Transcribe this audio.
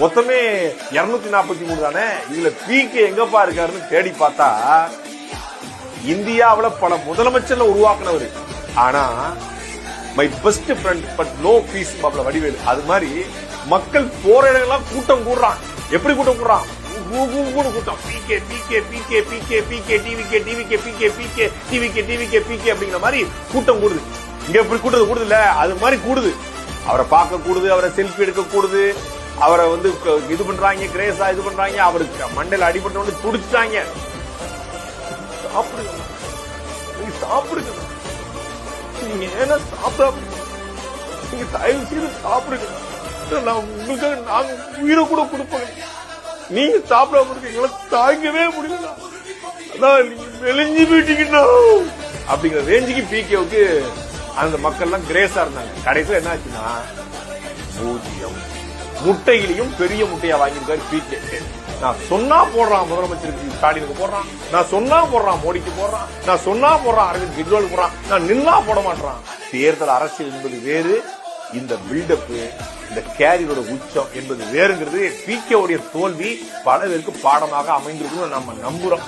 மொத்தமே இருநூத்தி நாற்பத்தி மூணு தானே? இதுல பிகே எங்கப்பா இருக்காருன்னு தேடி பார்த்தா இந்தியாவில் பல முதலமைச்சர்ல உருவாக்குனவர். ஆனா my best friend but no peace பாப்ல Vadivelu. அது மாதிரி மக்கள் போற இடங்கள்லாம் கூட்டம் கூடுறான். எப்படி கூட்டம் கூடுறான்? ஊ, ஊ, ஊன்னு கூட்டம். PK PK PK PK PK TVK TVK PK PK TVK TVK PK அப்படிங்கிற மாதிரி கூட்டம் கூடுது. இங்க எப்படி கூட்டது கூடுது இல்ல அது மாதிரி கூடுது. அவரை பார்க்க கூடுது அவரை செல்ஃபி எடுக்க கூடுது அவரை வந்து இது பண்றாங்க கிரேஸா இது பண்றாங்க அவருக்கு மண்டையில அடிபட்ட உடனே துடிச்சாங்க சாப்பிடுங்க. நீங்க சாப்பிடுங்க. நீங்க ஏன்னா சாப்பிடாம நீங்க தயவு செய்து சாப்பிடுங்க. நான் உங்களுக்காக நாங்க உயிரை கூட கொடுப்போம். நீங்க சாப்பிடாம இருக்கீங்களா தாங்கவே முடியல. அதான் நீங்க மெலிஞ்சு போயிட்டீங்கன்னா. அப்படிங்கிற ரேஞ்சுக்கு பிகேவுக்கு அந்த மக்கள் எல்லாம் கிரேஸா இருந்தாங்க. கடைசியில் என்ன ஆச்சுன்னா பூஜ்ஜியம் முட்டையிலையும் பெரிய முட்டையா வாங்கியிருக்காரு பிகே நான் சொன்னா போடுறான் முதலமைச்சருக்கு ஸ்டாலினுக்கு போடுறான். நான் சொன்னா போடுறான் மோடிக்கு போடுறான். நான் சொன்னா போடுறான் அரவிந்த் கெஜ்ரிவாலுக்கு போடுறான். நான் நின்னா போட மாட்டேறான் தேர்தல் அரசியல் என்பது வேறு இந்த பில்டப் இந்த கேரியரோட உச்சம் என்பது வேறுங்கிறது பிகே உடைய தோல்வி பல பேருக்கு பாடமாக அமைந்திருக்கும் நம்ம நம்புறோம்.